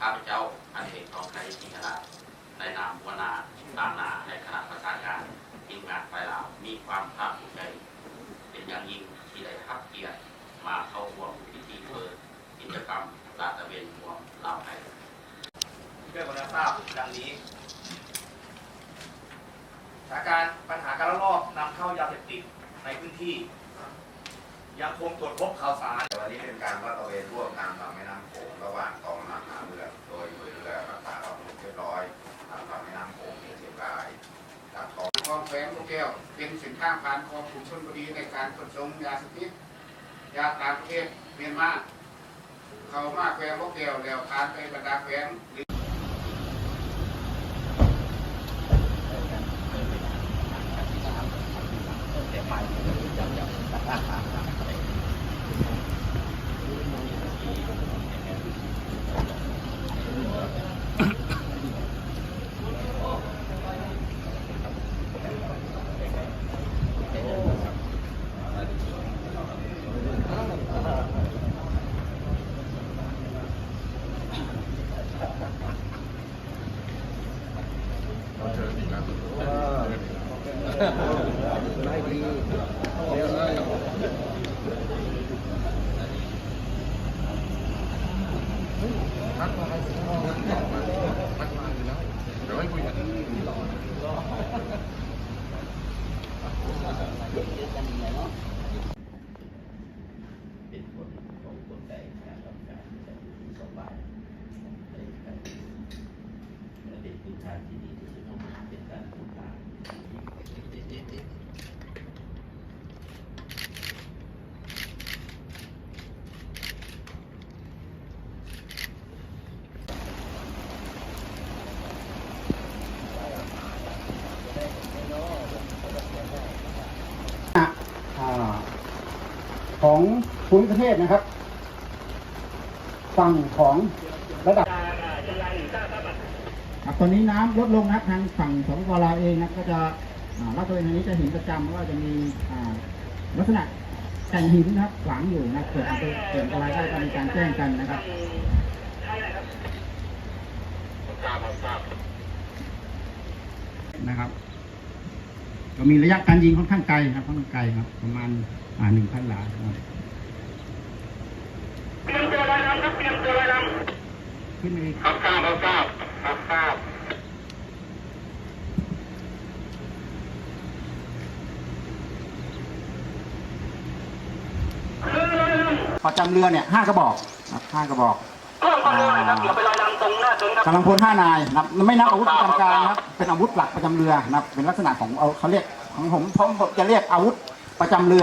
ข้าพเจ้าอันเอกทองใกรจิงหราในนามวนาตานาในคณะประธานการทีมงานไปลาวมีความภาคภูมิใจ เป็นอย่างยิ่งที่ได้รับเกียรติมาเข้าร่วมพิธีเปิดกิจกรรมลาตะเวนรวงลาวไทยเพื่อคุทราบดังนี้สถานการปัญหาการลอบนำเข้ายาเสพติดในพื้นที่ ยังคงตรวจพบข่าวสาร วันนี้เป็นการลาดตระเวนร่วมตามลำแม่น้ำโขงระหว่างกองกำลังทหารเรือโดยหน่วยเรือรักษาความสงบเรียบร้อยตามลำแม่น้ำโขงที่เชียงรายกับกองคลองแขวงลูกแก้ว เป็นสินค้าผ่านคลองขุนชลบุรีในการขนส่งยาเสพติดยาต่างประเทศเมียนมาเขามาแขวงลูกแก้วแล้วผ่านไปบรรดาแขวงเป็นผลของกลไกการทำการของสองฝ่ายในการเป็นพื้นฐานที่ดีที่สุดเป็นการพูดทาง อ่า ของภูมิประเทศนะครับ ฝั่งของระดับครับตอนนี้น้ำลดลงนะทางฝั่งของกลาวเองนะก็จะ อ่าลาดตระเวนทางนี้จะเห็นประจำว่าจะมีอ่าลักษณะแผ่นหินนะครับขวางอยู่นะเกิดอันตรเกิดอะไรได้ก็มีการแจ้งกันนะครับนะครับ ก็มีระยะการยิงค่อนข้างไกลครับค่อนข้างไกลครับ ประมาณอ่าหนึ่งพันหลาครับเตรียมตัวลอยลำครับเตรียมตัวลอยลขึ้นไปอีกำรับทราบรับทราบรับทราบ ประจำเรือเนี่ยห้ากระบอกครับห้ากระบอกเพิ่มความเร็วหน่อยครับเดี๋ยวไปลอยลำตรงหน้าตรงครับ กำลังพลห้านายนะครับไม่นับอาวุธประจำการนะครับเป็นอาวุธหลักประจำเรือนะครับเป็นลักษณะของเอาเขาเรียกของผมผมจะเรียกอาวุธประจำเรือ